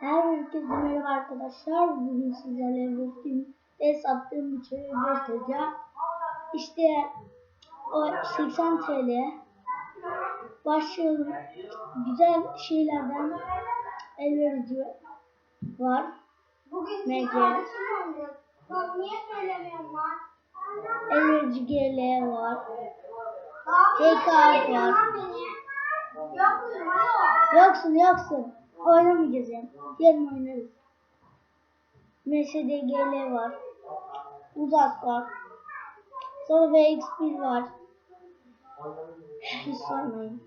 Herkese merhaba arkadaşlar. Bugün sizlerle Wolfteam'de sattığım içeriği göstereceğim. İşte o 80 TL. Başlayalım. Güzel şeylerden el verici var. Lan? El verici GL var. Söylemiyorsun var. Yoksun yoksun. Oynamayacağız yani. Yarın oynarız. MSD GL var. Uzak var. Sonra VX1 var. Hiç sormayın.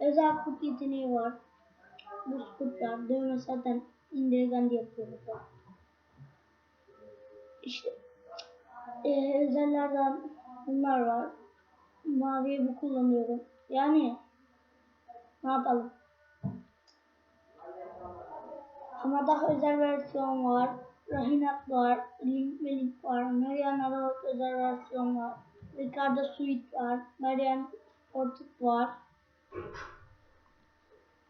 Özel kurt yeteneği var. Bu kurtlar dövme zaten indirgen diye yapıyoruz. İşte e, özellerden bunlar var. Maviye bu kullanıyorum. Yani ne yapalım? Ama daha özel versiyon var. Rahinat var. Link ve Link var. Mariana Road özel versiyon var. Ricardo Suite var. Marian Portit var.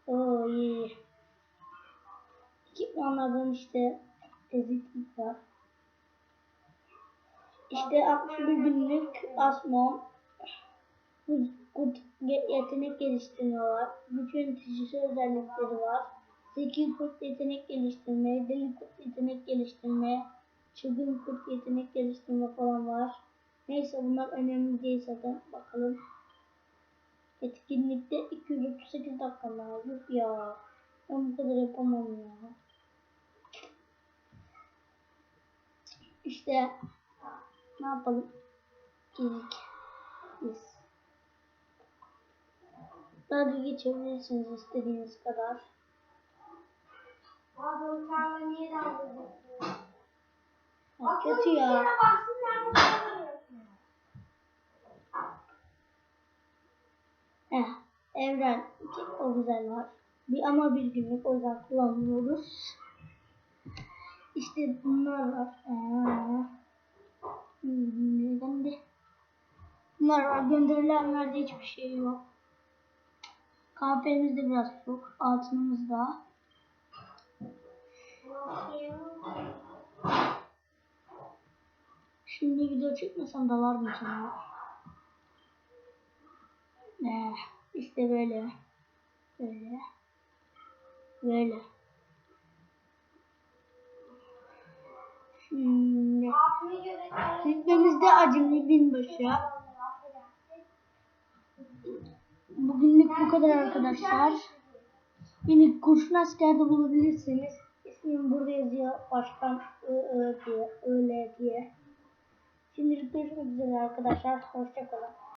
Oo iyi. Ekipmanlardan işte eziklik var. İşte 61 günlük Asmon. Yetenek geliştirme var. Güç yöneticisi özellikleri var. Zeki kurt yetenek geliştirme, deli kurt yetenek geliştirme, çılgın kurt yetenek geliştirme falan var. Neyse bunlar önemli değil zaten. Bakalım. Etkinlikte 238 dakika. Yok ya. Ben bu kadar yapamam ya. İşte ne yapalım? İlk biz. Dalga geçebilirsiniz istediğiniz kadar. De niye dalga geçiyorsun? Ya kötü ya. Eh, evren o güzel var. Bir ama bir günlük o yüzden kullanmıyoruz. İşte bunlar var. Ee, neden de? Bunlar var. Gönderilenlerde hiçbir şey yok. KP'miz de biraz çok. Altınımız da. Şimdi video çekmesem dalardım sana. Eh, işte böyle. Böyle. Böyle. Şimdi. Hizmemizde acemi binbaşı. Bugünlük bu kadar arkadaşlar. Beni kurşun askerde bulabilirsiniz. İsmim burada yazıyor. Başkan I, I diye, öyle diye. Şimdilik görüşmek üzere arkadaşlar. Hoşçakalın.